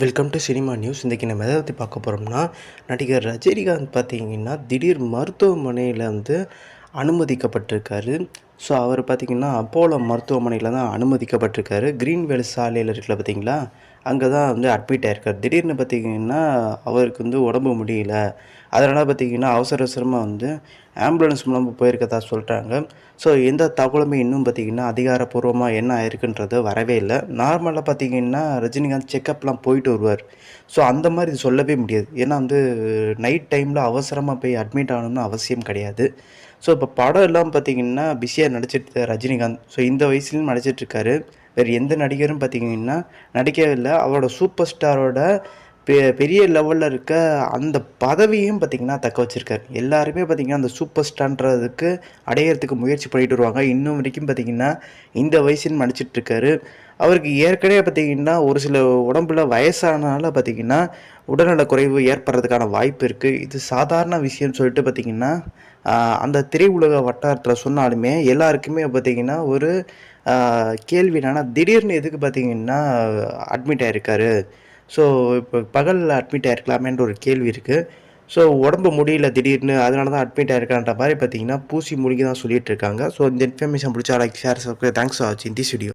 Welcome to cinema news இன்றைக்கி நம்ம எதை பற்றி பார்க்க போகிறோம்னா நடிகர் ரஜினிகாந்த் பார்த்தீங்கன்னா திடீர் மருத்துவமனையில் வந்து அனுமதிக்கப்பட்டிருக்காரு. ஸோ அவர் பார்த்தீங்கன்னா அப்போலோ மருத்துவமனையில் தான் அனுமதிக்கப்பட்டிருக்காரு. கிரீன்வேல் சாலையில் இருக்கல பார்த்தீங்களா அங்கே தான் வந்து அட்மிட் ஆயிருக்கார். திடீர்னு பார்த்தீங்கன்னா அவருக்கு வந்து உடம்பு முடியல. அதனால் பார்த்தீங்கன்னா அவசர அவசரமாக வந்து ஆம்புலன்ஸ் மூலமாக போயிருக்கதா சொல்கிறாங்க ஸோ எந்த தகவலுமே இன்னும் பார்த்தீங்கன்னா அதிகாரப்பூர்வமாக என்ன ஆயிருக்குன்றது வரவே இல்லை. நார்மலாக பார்த்தீங்கன்னா ரஜினிகாந்த் செக்கப்லாம் போயிட்டு வருவார். ஸோ அந்த மாதிரி இது சொல்லவே முடியாது. ஏன்னா வந்து நைட் டைமில் அவசரமாக போய் அட்மிட் ஆகணும்னு அவசியம் கிடையாது. ஸோ இப்போ படம் எல்லாம் பார்த்தீங்கன்னா பிஸியாக நடிச்சிட்டு ரஜினிகாந்த். ஸோ இந்த வயசுலையும் நடிச்சிட்ருக்காரு வேறு எந்த நடிகரும் பார்த்தீங்கன்னா நடிக்கவே இல்லை. அவரோட சூப்பர் ஸ்டாரோட பெ பெரிய லெவலில் இருக்க அந்த பதவியும் பார்த்திங்கன்னா தக்க வச்சுருக்காரு. எல்லாருமே பார்த்திங்கன்னா அந்த சூப்பர் ஸ்டார்ன்றதுக்கு அடையிறதுக்கு முயற்சி பண்ணிட்டு வருவாங்க. இன்னும் வரைக்கும் பார்த்திங்கன்னா இந்த வயசுன்னு நடிச்சிட்ருக்காரு அவருக்கு ஏற்கனவே பார்த்திங்கன்னா ஒரு சில உடம்புல வயசானால பார்த்திங்கன்னா உடல்நல குறைவு ஏற்படுறதுக்கான வாய்ப்பு இருக்குது இது சாதாரண விஷயம்னு சொல்லிட்டு பார்த்திங்கன்னா அந்த திரையுலக வட்டாரத்தில் சொன்னாலுமே எல்லாருக்குமே பார்த்திங்கன்னா ஒரு கேள்வி என்னன்னா திடீர்னு எதுக்கு பார்த்திங்கன்னா அட்மிட் ஆகிருக்காரு ஸோ இப்போ பகலில் அட்மிட் ஆகிருக்கலாமேன்ற ஒரு கேள்வி இருக்குது ஸோ உடம்பு முடியல திடீர்னு அதனால தான் அட்மிட் ஆயிருக்கான்ற மாதிரி பார்த்தீங்கன்னா பூசி முடிக்க தான் சொல்லிட்டு இருக்காங்க. ஸோ இந்த இன்ஃபர்மேஷன் பிடிச்சா like share subscribe thanks for வாட்சிங் திஸ் வீடியோ